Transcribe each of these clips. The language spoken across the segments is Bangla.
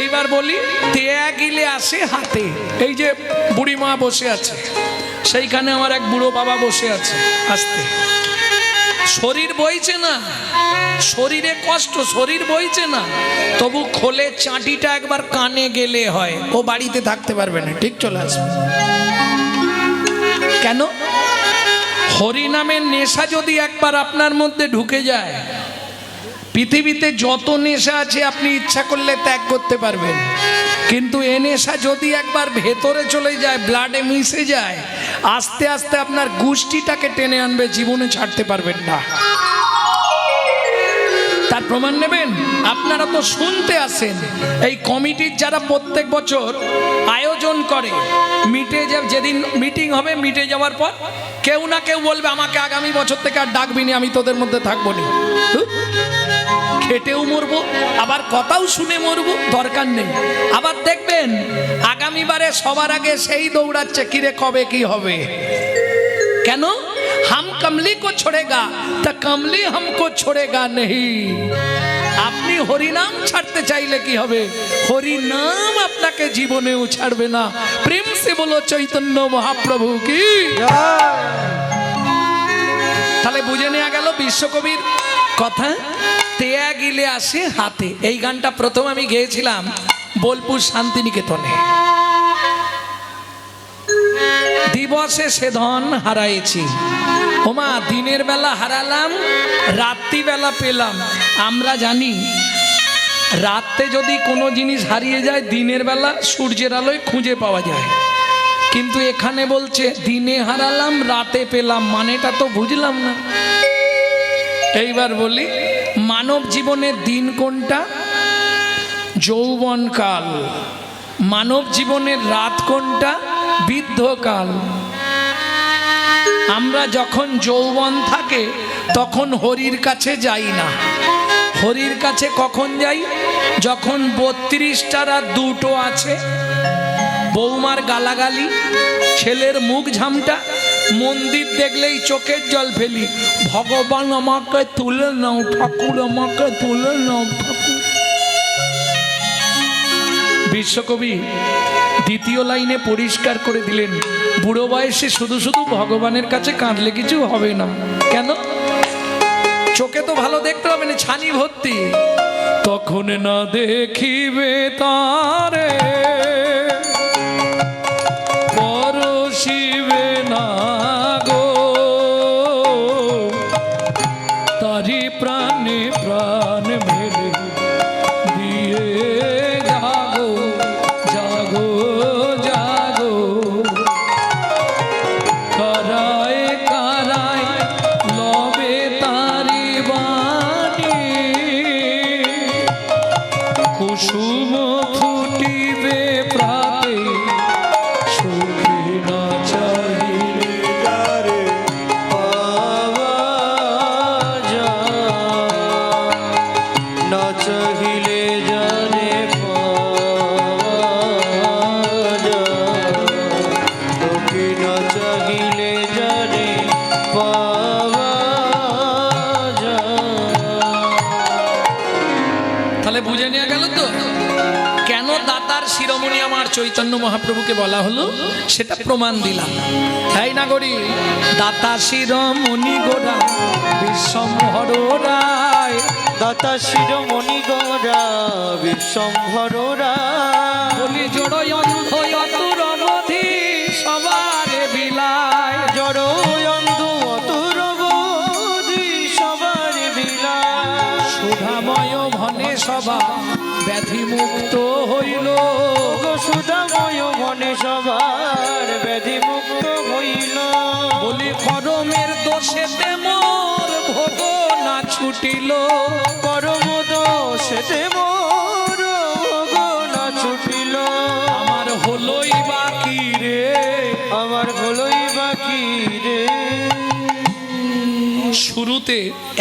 এইবার বলি, তেয়া গিলে আসে হাতে। এই যে বুড়ি মা বসে আছে, সেইখানে আমার এক বুড়ো বাবা বসে আছে আসতে। শরীর বইছে না, শরীরে কষ্ট, শরীর বইছে না, তবু খোলে চাটিটা একবার কানে গেলে হয়। ও বাড়িতে থাকতে পারবে না, ঠিক চলে আসবে। কেন? হরিনামের নেশা যদি একবার আপনার মধ্যে ঢুকে যায় পৃথিবীতে যত নেশা আছে, আপনি ইচ্ছা করলে ত্যাগ করতে পারবেন। কিন্তু এ নেশা যদি একবার ভেতরে চলে যায় ব্লাডে মিশে যায়, আস্তে আস্তে আপনার গোষ্ঠীটাকে টেনে আনবে, জীবনে ছাড়তে পারবেন না। তার প্রমাণ নেবেন? আপনারা তো শুনতে আসেন এই কমিটির যারা প্রত্যেক বছর আয়োজন করে, মিটে যে, যেদিন মিটিং হবে, মিটে যাওয়ার পর কেউ না কেউ বলবে, আমাকে আগামী বছর থেকে আর ডাকবি না, আমি তোদের মধ্যে থাকব না। হেঁটেও মরবো আবার কথাও শুনে মরবো দরকার নেই। আবার দেখবেন আগামীবারে সবার আগে সেই দৌড়াচ্ছে কিরে কবে কি হবে? কেন? হাম কমলি কো ছোড়েগা তা কমলি হামকো ছোড়েগা নেই আপনি হরিনাম ছাড়তে চাইলে কি হবে? হরিনাম আপনাকে জীবনেও ছাড়বে না। প্রেম সে বলো চৈতন্য মহাপ্রভু কি? তাহলে বুঝে নেওয়া গেল বিশ্বকবির কথা, তেয়া গিলে আসে হাতে। এই গানটা প্রথম আমি গেয়েছিলাম বোলপুর শান্তিনিকেতনে। দিবসে সে ধন হারাইছি। ওমা, দিনের বেলা হারালাম, রাত্রিবেলা পেলাম। আমরা জানি, রাতে যদি কোনো জিনিস হারিয়ে যায়, দিনের বেলা সূর্যের আলোয় খুঁজে পাওয়া যায়। কিন্তু এখানে বলছে, দিনে হারালাম, রাতে পেলাম। মানেটা তো বুঝলাম না। এইবার বলি, মানব জীবনের দিন কোনটা? যৌবনকাল মানব জীবনের রাত কোনটা? বৃদ্ধকাল আমরা যখন যৌবন থাকে, তখন হরির কাছে যাই না। হরির কাছে কখন যাই? যখন বত্রিশটার আর দুটো আছে, বৌমার গালাগালি, ছেলের মুখ ঝামটা মন্দির দেখলেই চোখের জল ফেলি। ভগবান আমাকে তুলে নাও, ঠাকুর আমাকে তুলে নাও, ঠাকুর। বিশ্বকবি দ্বিতীয় লাইনে পরিষ্কার করে দিলেন, বুড়ো বয়সে শুধু শুধু ভগবানের কাছে কাঁদলে কিছু হবে না। কেন? চোখে তো ভালো দেখতে হবে না, ছানি ভর্তি। তখন না দেখিবে তারে। চৈতন্য মহাপ্রভুকে বলা হলো সেটা প্রমাণ দিলাম তাই না গরি দাতা শিরমণি গোরা বিশ্বম্ভর রায় দাতা শিরমণি গোড়া বিশ্বম্ভর রায়। বলি জড় সবার ব্যাধি মুক্ত হইল। বলি করমের দোষেতে মোর ভোগ না ছুটিল। পরম দোষেতে মোর ভোগ না ছুটিল। আমার হলোই বাকি রে। আমার হলোই বাকি রে। শুরুতে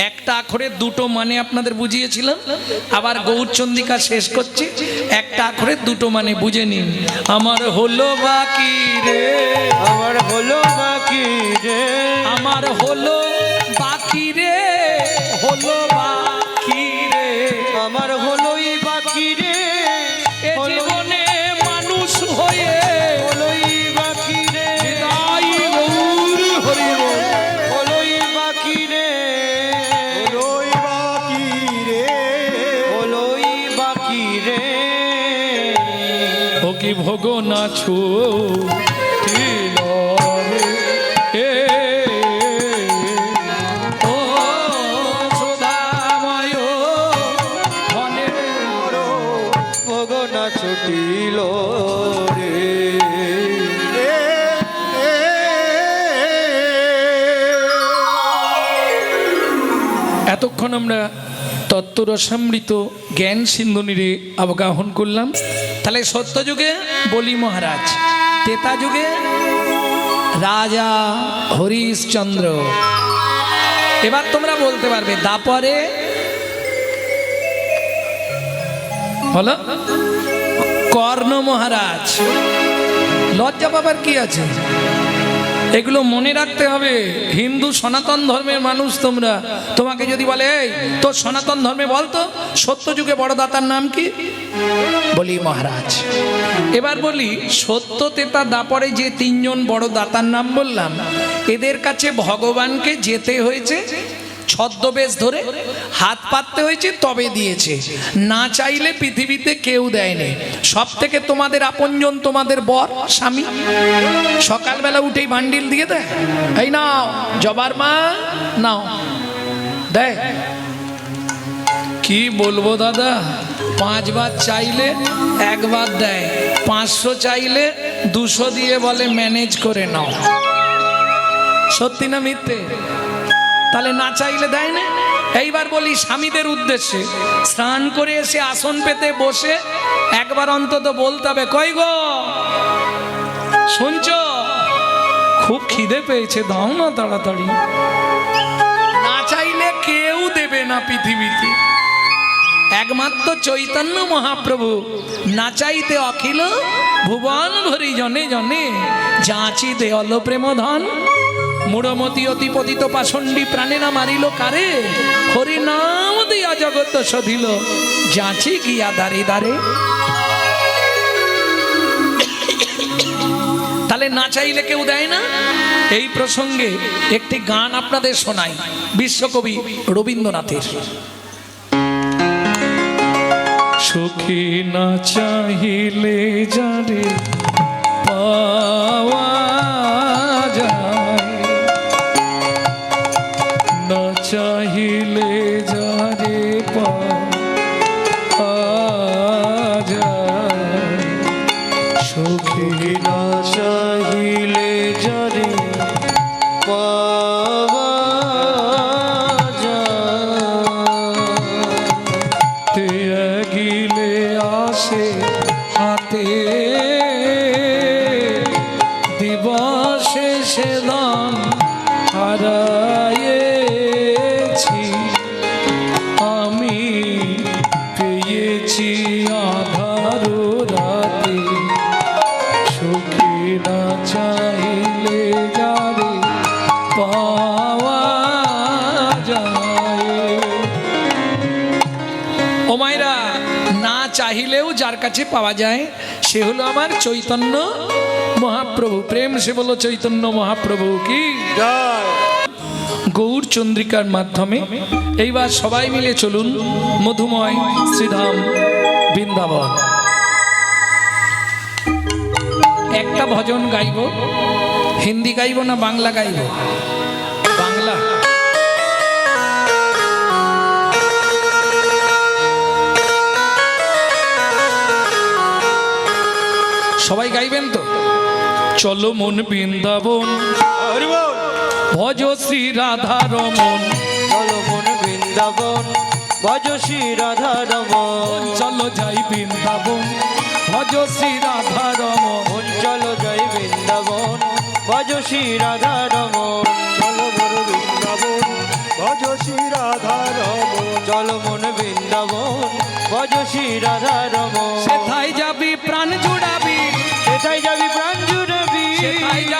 একটা আখরে দুটো মানে আপনাদের বুঝিয়েছিলাম আবার গৌরচন্দিকা শেষ করছি। একটা আখরে দুটো মানে বুঝে নিন। আমার হলো বাকি রে। আমার হলো বাকি রে। আমার হলো ছুটিল রে। এতক্ষণ আমরা তত্ত্বরসামৃত জ্ঞান সিন্ধুনিরে অবগাহন করলাম। তাহলে সত্যযুগে বলি মহারাজ তেতা যুগে রাজা হরিশচন্দ্র। এবার তোমরা বলতে পারবে দাপরে বলো। কর্ণ মহারাজ। লজ্জা পাবার কি আছে? এগুলো মনে রাখতে হবে। হিন্দু সনাতন ধর্মের মানুষ তোমরা। তোমাকে যদি বলে, এই, তোর সনাতন ধর্মে বলতো সত্য যুগে বড় দাতার নাম কি? বলি, মহারাজ। এবার বলি সত্য তেতা দাপরে যে তিনজন বড় দাতার নাম বললাম, এদের কাছে ভগবানকে যেতে হয়েছে ছদ্মবেশ ধরে হাত পাততে হয়েছে, তবে দিয়েছে। না চাইলে পৃথিবীতে কেউ দেয়নি। সব থেকে তোমাদের আপনজন তোমাদের বর, স্বামী? সকালবেলা উঠেই বান্ডিল দিয়ে দেয়। এই নাও, জবার মা, নাও, দেয়। কি বলব দাদা? পাঁচবার চাইলে একবার দেয়। পাঁচশো চাইলে দুশো দিয়ে বলে ম্যানেজ করে নাও। সত্যি না মিথ্যে? তাহলে না চাইলে দেয় না। এইবার বলি স্বামীদের উদ্দেশ্যে, স্নান করে এসে আসন পেতে বসে একবার অন্তত বলতে হবে, কই গো? শুনছ? খুব খিদে পেয়েছে, দাও না তাড়াতাড়ি। না চাইলে কেউ দেবে না পৃথিবীতে। একমাত্র চৈতন্য মহাপ্রভু। না চাইতে অখিল, ভুবন ভরি জনে জনে যাচি দেওয়াল প্রেম ধন মূঢ়মতি অতি পতিত পাষণ্ডী প্রাণেনা মারিল কারে? হরি নাম দিয়া জগত সধিল যাচি গিয়া দাঁড়ে দাঁড়ে তাহলে না চাইলে কেউ দেয় না? এই প্রসঙ্গে একটি গান আপনাদের শোনাই, বিশ্বকবি রবীন্দ্রনাথের। সুখী না চাহিলে যারে পাওয়া কাছে পাওয়া যায়, সে হলো আমার চৈতন্য মহাপ্রভু। প্রেম সে বলো চৈতন্য মহাপ্রভু কি? গৌর চন্দ্রিকার মাধ্যমে এইবার সবাই মিলে চলুন মধুময় শ্রীধাম বৃন্দাবন। একটা ভজন গাইব, হিন্দি গাইব না বাংলা গাইব? সবাই গাইবেন তো? চলো মন বৃন্দাবন। ভজ শ্রী রাধা রমন চলো মন বৃন্দাবন ভজ শ্রী রাধা রমন চলো যাই বৃন্দাবন ভজ শ্রী রাধা রমন মন চলো জয় বৃন্দাবন ভজ শ্রী রাধা রমন চলো মন বৃন্দাবন ভজ শ্রী রাধা রমন চলো মন বৃন্দাবন ভজ শ্রী রাধা রমন জুড়বি সেথায়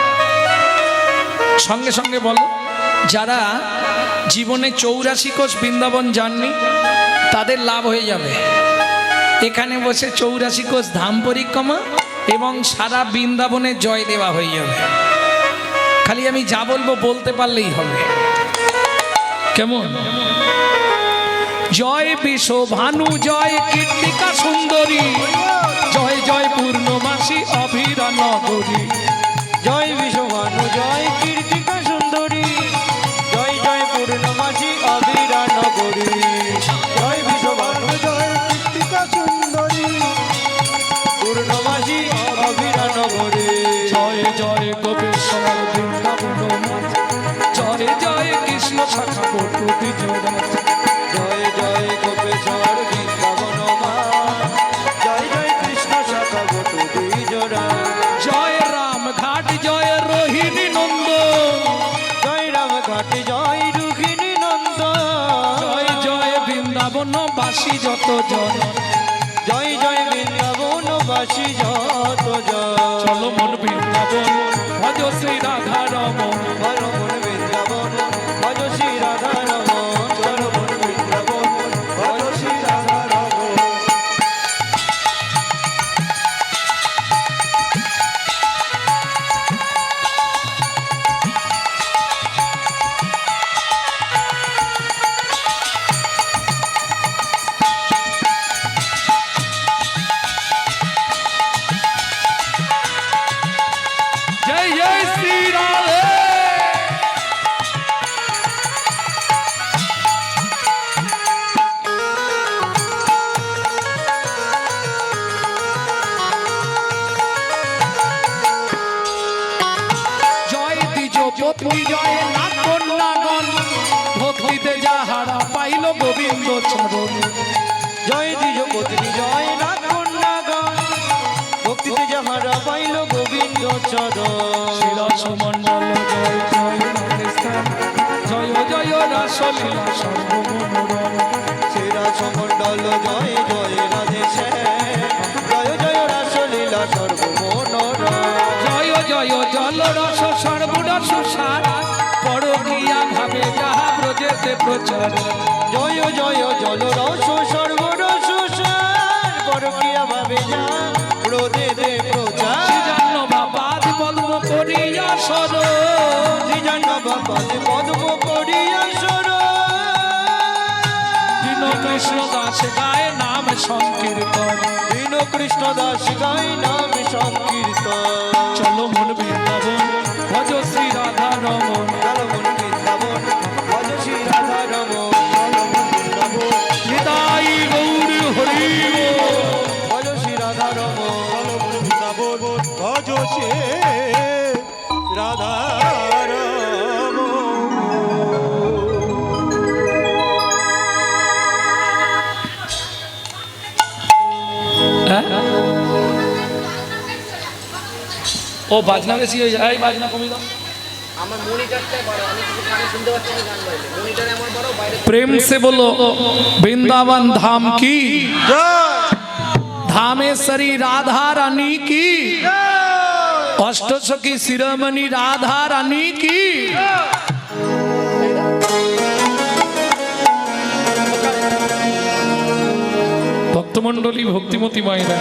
সঙ্গে সঙ্গে বলো। যারা জীবনে চৌরাশি কোষ বৃন্দাবন যাননি, তাদের লাভ হয়ে যাবে। এখানে বসে চৌরাশি কোষ ধাম পরিক্রমা এবং সারা বৃন্দাবনে জয় দেওয়া হয়ে যাবে। খালি আমি যা বলব বলতে পারলেই হবে। কেমন? জয় বিশ্ব ভানু জয় কীর্তিকা সুন্দরী, জয় জয় পূর্ণমাসী অভিরা নগরী। জয় বিশ্বভানু জয় কীর্তিকা পত্নী জয় নাগন নাগন ভক্তিতে যাহারা পাইল গোবিন্দ চরণ। জয় দ্বিজ পত্নী জয় নাগ কন্যাগণ ভক্তিতে যাহারা পাইল গোবিন্দ চরণ। শিলাস মণ্ডল জয় জয় জয় জয় রাসলীলা সর্বমনোরম সেরা সমণ্ডল জয় জয় জয় জল রস সর্বরস সার পরকিয়া ভাবে যাহা ব্রজেতে প্রচার। জয় জয় জল রস সর্বরস সার পরকিয়া ভাবে যা রোদে দে প্রচার। শ্রীজান্ন বাবাদ পদ্ম করিয়া সর। শ্রীজান্ন বাবাদে পদ্ম করিয়া সর। কৃষ্ণ দাস গায়ে নাম সংকীর্তন। কৃষ্ণ দাস গাই নাম সংকীর্তন। চলো মন বৃন্দাবন ভজ শ্রী রাধা রমন ও বাজনা বেশি হয়ে যায়। বাজনা কমে দাও। প্রেম সে বলো বৃন্দাবন ধাম কি? ধামেশ্বরী রাধা রানী কি? অষ্টসখী শিরোমণি রাধা রানী কি? ভক্তমণ্ডলী ভক্তিমতী মায়েরা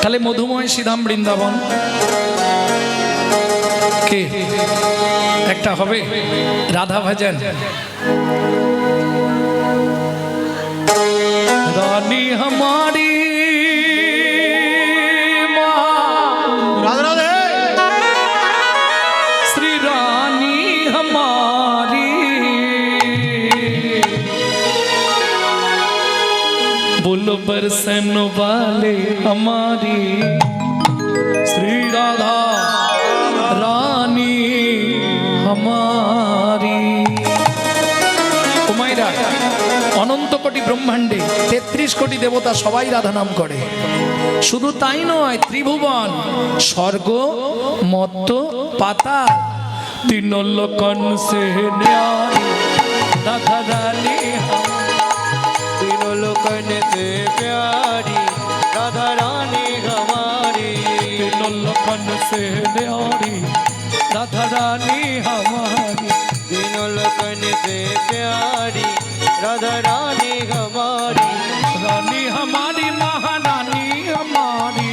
তাহলে মধুময় শ্রীধাম বৃন্দাবন। আজকে একটা হবে রাধা ভজন। রানী হমারি রাধা বরসন বালে हमारी কুমাইরা অনন্ত কোটি ব্রহ্মাণ্ডে তেত্রিশ কোটি দেবতা সবাই রাধা নাম করে শুধু তাই নয় ত্রিভুবন স্বর্গ মত্ত পাতা তিন লোকন সে ন্যায় রাধা রানী तीनों लोकन से प्यारी राधा रानी हमारी तीन लोकन से न्यारी राधा रानी हमारी तीनों लोकन से प्यारी। राधा रानी हमारी रानी, हमारी महारानी, हमारी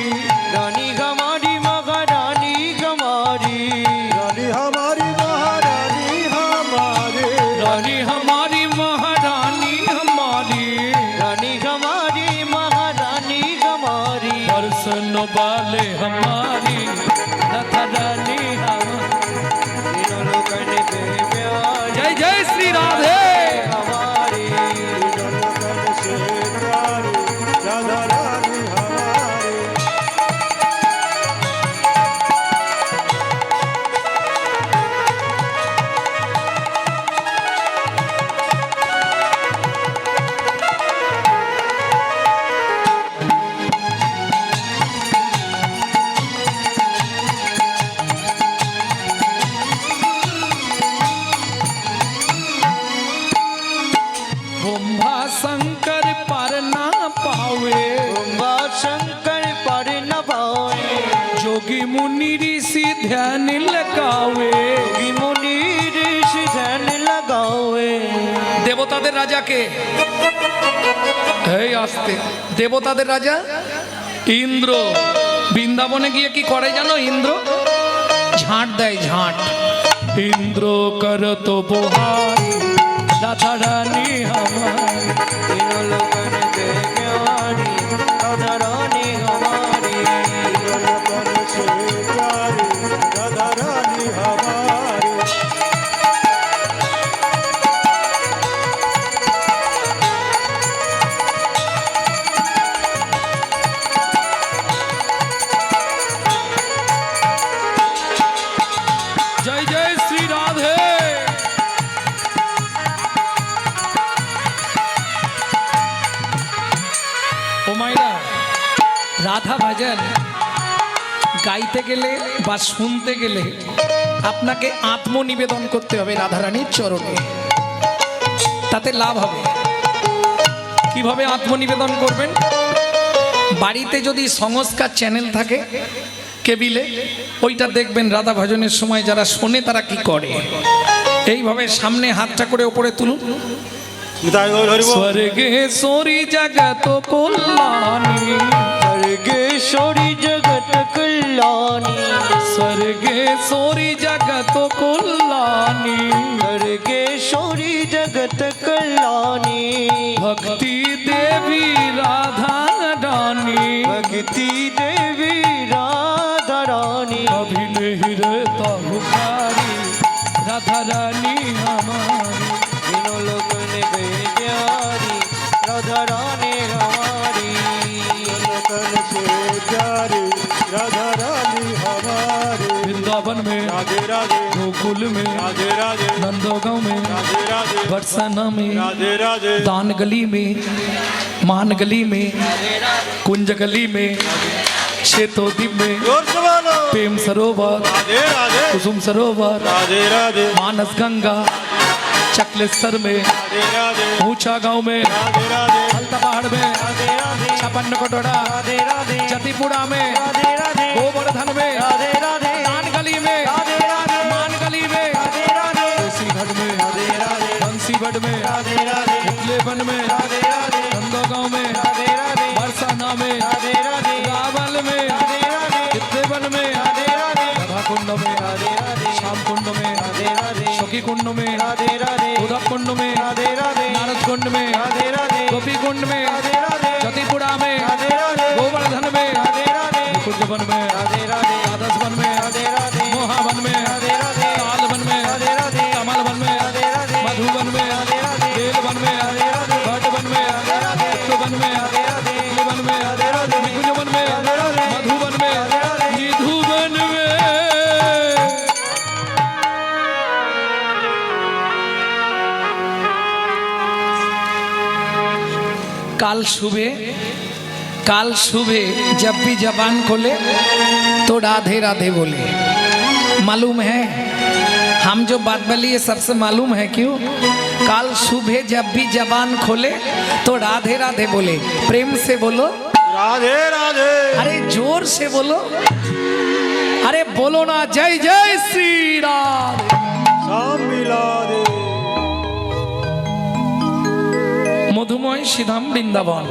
रानी, हमारी महारानी, हमारी रानी, हमारी महारानी, हमारे रानी, हमारी महारानी, हमारी रानी, हमारी महारानी, हमारी। दर्शन वाले हमारी ध्यान लगावे योगी मुनि ऋषि ध्यान लगावे দেবতাদের রাজাকে এই আসতে দেবতাদের রাজা ইন্দ্র বৃন্দাবনে গিয়ে কি করে জানো ইন্দ্র ঝাঁট দেয় ঝাঁট ইন্দ্র কর তো বহারি রাধা রানী আমার বা শুনতে গেলে আপনাকে আত্মনিবেদন করতে হবে রাধারানীর চরণে। তাতে লাভ হবে। কীভাবে আত্মনিবেদন করবেন? বাড়িতে যদি সংস্কার চ্যানেল থাকে কেবিলে ওইটা দেখবেন রাধা ভজনের সময় যারা শোনে তারা কি করে। এইভাবে সামনে হাতটা করে ওপরে তুলুন। স্বর্গে সরি জগত কল্যাণী। सर्गेश्वरी जगत कल्याणी सर्गेश्वरी जगत कल्याणी सर्गेश्वरी जगत कल्याणी भक्ति देवी राधा रानी भक्ति देवी राधा रानी अभिनहिर राधा रानी में राधे राधे नंदोगांव में राधे राधे बरसाना में राधे राधे दान गली में मान गली में कुंज गली में शेतोदीप में प्रेम सरोवर कुसुम सरोवर मानस गंगा चकलेश्वर में ऊँचा गाँव में राधे पहाड़ में राधे राधे छपन कोटोड़ा जतीपुरा में राधे राधे गोवर्धन में गढ़ में हिटले बन में नंदो गाँव में, बरसाना में, रावल में हिटले बन में राधा कुंड में श्याम कुंड में शकी कुंड में काल सुबह काल सुबह जब भी जबान खोले तो राधे राधे बोले मालूम है हम जो बात बोली ये सबसे मालूम है क्यों काल सुबह जब भी जबान खोले तो राधे राधे बोले प्रेम से बोलो राधे राधे अरे जोर से बोलो अरे बोलो ना जय जय श्री राम सब मिला दे মধুময় সিধাম বৃন্দাবন।